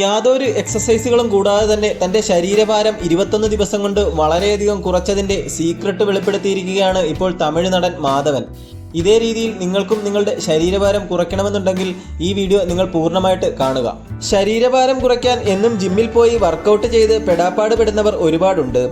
യാതൊരു എക്സസൈസുകളും കൂടാതെ തന്നെ തന്റെ ശരീരഭാരം ഇരുപത്തൊന്ന് ദിവസം കൊണ്ട് വളരെയധികം കുറച്ചതിന്റെ സീക്രട്ട് വെളിപ്പെടുത്തിയിരിക്കുകയാണ് ഇപ്പോൾ തമിഴ് നടൻ മാധവൻ. ഇതേ രീതിയിൽ നിങ്ങൾക്കും നിങ്ങളുടെ ശരീരഭാരം കുറയ്ക്കണമെന്നുണ്ടെങ്കിൽ ഈ വീഡിയോ നിങ്ങൾ പൂർണമായിട്ട് കാണുക. ശരീരഭാരം കുറയ്ക്കാൻ എന്നും ജിമ്മിൽ പോയി വർക്കൗട്ട് ചെയ്ത് പെടാപ്പാട് പെടുന്നവർ ഒരുപാടുണ്ട്.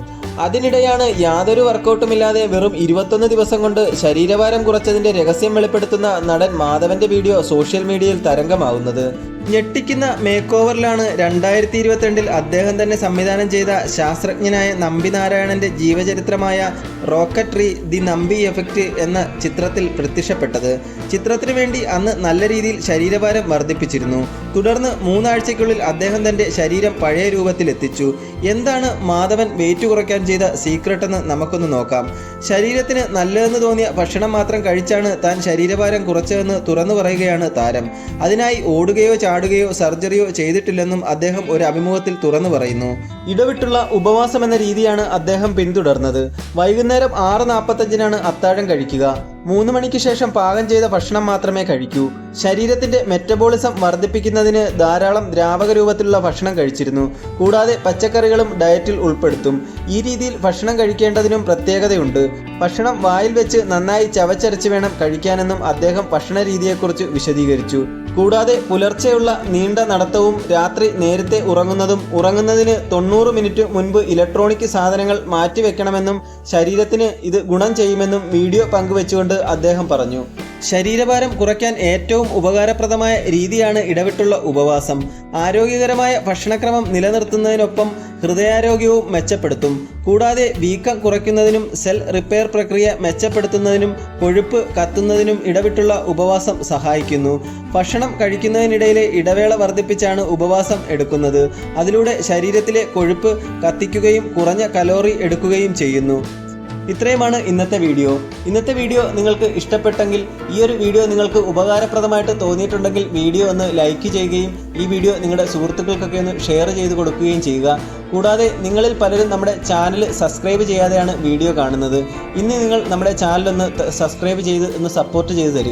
അതിനിടെയാണ് യാതൊരു വർക്കൗട്ടുമില്ലാതെ വെറും ഇരുപത്തൊന്ന് ദിവസം കൊണ്ട് ശരീരഭാരം കുറച്ചതിന്റെ രഹസ്യം വെളിപ്പെടുത്തുന്ന നടൻ മാധവന്റെ വീഡിയോ സോഷ്യൽ മീഡിയയിൽ തരംഗമാവുന്നത്. ഞെട്ടിക്കുന്ന മേക്ക് ഓവറിലാണ് രണ്ടായിരത്തി ഇരുപത്തിരണ്ടിൽ അദ്ദേഹം തന്നെ സംവിധാനം ചെയ്ത ശാസ്ത്രജ്ഞനായ നമ്പി നാരായണന്റെ ജീവചരിത്രമായ റോക്കട്രി ദി നമ്പി എഫക്റ്റ് എന്ന ചിത്രത്തിൽ പ്രത്യക്ഷപ്പെട്ടത്. ചിത്രത്തിനു വേണ്ടി അന്ന് നല്ല രീതിയിൽ ശരീരഭാരം വർദ്ധിപ്പിച്ചിരുന്നു. തുടർന്ന് മൂന്നാഴ്ചയ്ക്കുള്ളിൽ അദ്ദേഹം തന്റെ ശരീരം പഴയ രൂപത്തിലെത്തിച്ചു. എന്താണ് മാധവൻ വെയിറ്റ് കുറയ്ക്കാൻ ചെയ്ത സീക്രട്ട് എന്ന് നമുക്കൊന്ന് നോക്കാം. ശരീരത്തിന് നല്ലതെന്ന് തോന്നിയ ഭക്ഷണം മാത്രം കഴിച്ചാണ് താൻ ശരീരഭാരം കുറച്ചതെന്ന് തുറന്നു പറയുകയാണ് താരം. അതിനായി ഓടുകയോ ചാടുകയോ സർജറിയോ ചെയ്തിട്ടില്ലെന്നും അദ്ദേഹം ഒരു അഭിമുഖത്തിൽ തുറന്നു പറയുന്നു. ഇടവിട്ടുള്ള ഉപവാസം എന്ന രീതിയാണ് അദ്ദേഹം പിന്തുടർന്നത്. വൈകുന്നേരം ആറ് നാൽപ്പത്തഞ്ചിനാണ് അത്താഴം കഴിക്കുക. മൂന്ന് മണിക്ക് ശേഷം പാകം ചെയ്ത ഭക്ഷണം മാത്രമേ കഴിക്കൂ. ശരീരത്തിന്റെ മെറ്റബോളിസം വർദ്ധിപ്പിക്കുന്നതിന് ധാരാളം ദ്രാവക രൂപത്തിലുള്ള ഭക്ഷണം കഴിച്ചിരുന്നു. കൂടാതെ പച്ചക്കറികളും ഡയറ്റിൽ ഉൾപ്പെടുത്തും. ഈ രീതിയിൽ ഭക്ഷണം കഴിക്കേണ്ടതിനും പ്രത്യേകതയുണ്ട്. ഭക്ഷണം വായിൽ വെച്ച് നന്നായി ചവച്ചരച്ച് വേണം കഴിക്കാനെന്നും അദ്ദേഹം ഭക്ഷണ രീതിയെക്കുറിച്ച് വിശദീകരിച്ചു. കൂടാതെ പുലർച്ചെയുള്ള നീണ്ട നടത്തവും രാത്രി നേരത്തെ ഉറങ്ങുന്നതും ഉറങ്ങുന്നതിന് തൊണ്ണൂറ് മിനിറ്റ് മുൻപ് ഇലക്ട്രോണിക് സാധനങ്ങൾ മാറ്റിവെക്കണമെന്നും ശരീരത്തിന് ഇത് ഗുണം ചെയ്യുമെന്നും വീഡിയോ പങ്കുവെച്ചുകൊണ്ട് അദ്ദേഹം പറഞ്ഞു ശരീരഭാരം കുറയ്ക്കാൻ ഏറ്റവും ഉപകാരപ്രദമായ രീതിയാണ് ഇടവിട്ടുള്ള ഉപവാസം. ആരോഗ്യകരമായ ഭക്ഷണക്രമം നിലനിർത്തുന്നതിനൊപ്പം ഹൃദയാരോഗ്യവും മെച്ചപ്പെടുത്തും. കൂടാതെ വീക്കം കുറയ്ക്കുന്നതിനും സെൽ റിപ്പയർ പ്രക്രിയ മെച്ചപ്പെടുത്തുന്നതിനും കൊഴുപ്പ് കത്തുന്നതിനും ഇടവിട്ടുള്ള ഉപവാസം സഹായിക്കുന്നു. ഭക്ഷണം കഴിക്കുന്നതിനിടയിലെ ഇടവേള വർദ്ധിപ്പിച്ചാണ് ഉപവാസം എടുക്കുന്നത്. അതിലൂടെ ശരീരത്തിലെ കൊഴുപ്പ് കത്തിക്കുകയും കുറഞ്ഞ കലോറി എടുക്കുകയും ചെയ്യുന്നു. ഇത്രയുമാണ് ഇന്നത്തെ വീഡിയോ. ഇന്നത്തെ വീഡിയോ നിങ്ങൾക്ക് ഇഷ്ടപ്പെട്ടെങ്കിൽ ഈ ഒരു വീഡിയോ നിങ്ങൾക്ക് ഉപകാരപ്രദമായിട്ട് തോന്നിയിട്ടുണ്ടെങ്കിൽ വീഡിയോ ഒന്ന് ലൈക്ക് ചെയ്യുകയും ഈ വീഡിയോ നിങ്ങളുടെ സുഹൃത്തുക്കൾക്കൊക്കെ ഒന്ന് ഷെയർ ചെയ്ത് കൊടുക്കുകയും ചെയ്യുക. കൂടാതെ നിങ്ങളിൽ പലരും നമ്മുടെ ചാനൽ സബ്സ്ക്രൈബ് ചെയ്യാതെയാണ് വീഡിയോ കാണുന്നത്. ഇന്ന് നിങ്ങൾ നമ്മുടെ ചാനലൊന്ന് സബ്സ്ക്രൈബ് ചെയ്ത് ഒന്ന് സപ്പോർട്ട് ചെയ്ത് തരിക.